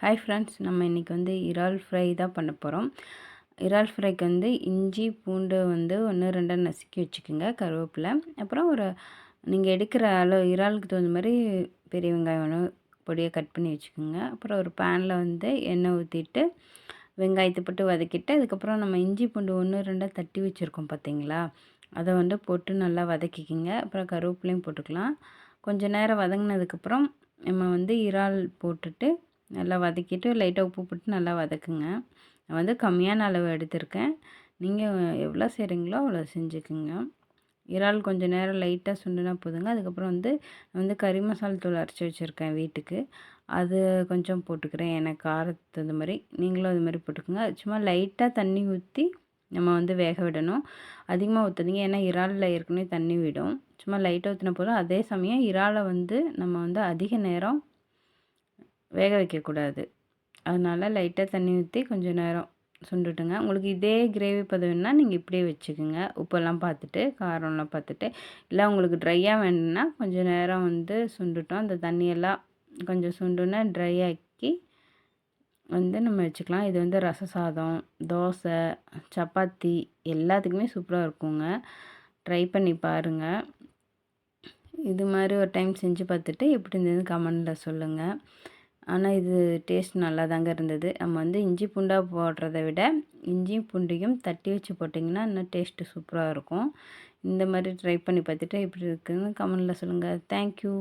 Hi friends நம்ம இன்றைக்கி வந்து இறால் ஃப்ரை தான் பண்ண போகிறோம் இறால் ஃப்ரைக்கு வந்து இஞ்சி பூண்டு வந்து ஒன்று ரெண்டாக நசுக்கி வச்சுக்கோங்க கருவேப்பிலை. அப்புறம் ஒரு நீங்கள் எடுக்கிற அளவு இறாலுக்கு தகுந்த மாதிரி பெரிய வெங்காயம் ஒன்று பொடியை கட் பண்ணி வச்சுக்கோங்க. அப்புறம் ஒரு பேனில் வந்து எண்ணெய் ஊற்றிட்டு வெங்காயத்தை போட்டு வதக்கிட்டு அதுக்கப்புறம் நம்ம இஞ்சி பூண்டு ஒன்று ரெண்டாக தட்டி வச்சுருக்கோம் பார்த்தீங்களா அதை வந்து போட்டு நல்லா வதக்கிக்கிங்க. அப்புறம் கருவேப்பிலையும் போட்டுக்கலாம். கொஞ்சம் நேரம் வதங்கினதுக்கப்புறம் நம்ம வந்து இறால் போட்டுட்டு நல்லா வதக்கிட்டு லைட்டாக உப்பு போட்டு நல்லா வதக்குங்க. நான் வந்து கம்மியான அளவு எடுத்திருக்கேன். நீங்கள் எவ்வளோ செய்கிறீங்களோ அவ்வளோ செஞ்சுக்குங்க. இறால் கொஞ்சம் நேரம் லைட்டாக சுண்டுனா போதுங்க. அதுக்கப்புறம் வந்து வந்து கறி மசாலா தூள் அரைச்சி வச்சுருக்கேன் வீட்டுக்கு. அது கொஞ்சம் போட்டுக்கிறேன். எனக்கு காரத்து அந்த மாதிரி நீங்களும் அது மாதிரி போட்டுக்கோங்க. சும்மா லைட்டாக தண்ணி ஊற்றி நம்ம வந்து வேக விடணும். அதிகமாக ஊற்றுனீங்க ஏன்னா இறாலில் ஏற்கனவே தண்ணி விடும். சும்மா லைட்டாக ஊற்றின போதும். அதே சமயம் இறாலை வந்து நம்ம வந்து அதிக நேரம் வேக வைக்கக்கூடாது. அதனால் லைட்டாக தண்ணி ஊற்றி கொஞ்சம் நேரம் சுண்டுட்டுங்க. உங்களுக்கு இதே கிரேவி பதவின்னா நீங்கள் இப்படியே வச்சுக்கோங்க. உப்பெல்லாம் பார்த்துட்டு காரம்லாம் பார்த்துட்டு இல்லை உங்களுக்கு ட்ரையாக வேணும்னா கொஞ்சம் நேரம் வந்து சுண்டுட்டோம். அந்த தண்ணியெல்லாம் கொஞ்சம் சுண்டுன்னா ட்ரை ஆக்கி வந்து நம்ம வச்சுக்கலாம். இது வந்து ரச சாதம் தோசை சப்பாத்தி எல்லாத்துக்குமே சூப்பராக இருக்குங்க. ட்ரை பண்ணி பாருங்கள் இது மாதிரி ஒரு டைம் செஞ்சு பார்த்துட்டு எப்படி இருந்தது கமெண்டில் சொல்லுங்கள் ஆனால் இது டேஸ்ட் நல்லா தாங்க இருந்தது. நம்ம வந்து இஞ்சி பூண்டாக போடுறத விட இஞ்சியும் பூண்டையும் தட்டி வச்சு போட்டிங்கன்னா இன்னும் டேஸ்ட்டு சூப்பராக இருக்கும். இந்த மாதிரி ட்ரை பண்ணி பார்த்துட்டு எப்படி இருக்குதுன்னு கமெண்டில் சொல்லுங்கள் தேங்க்யூ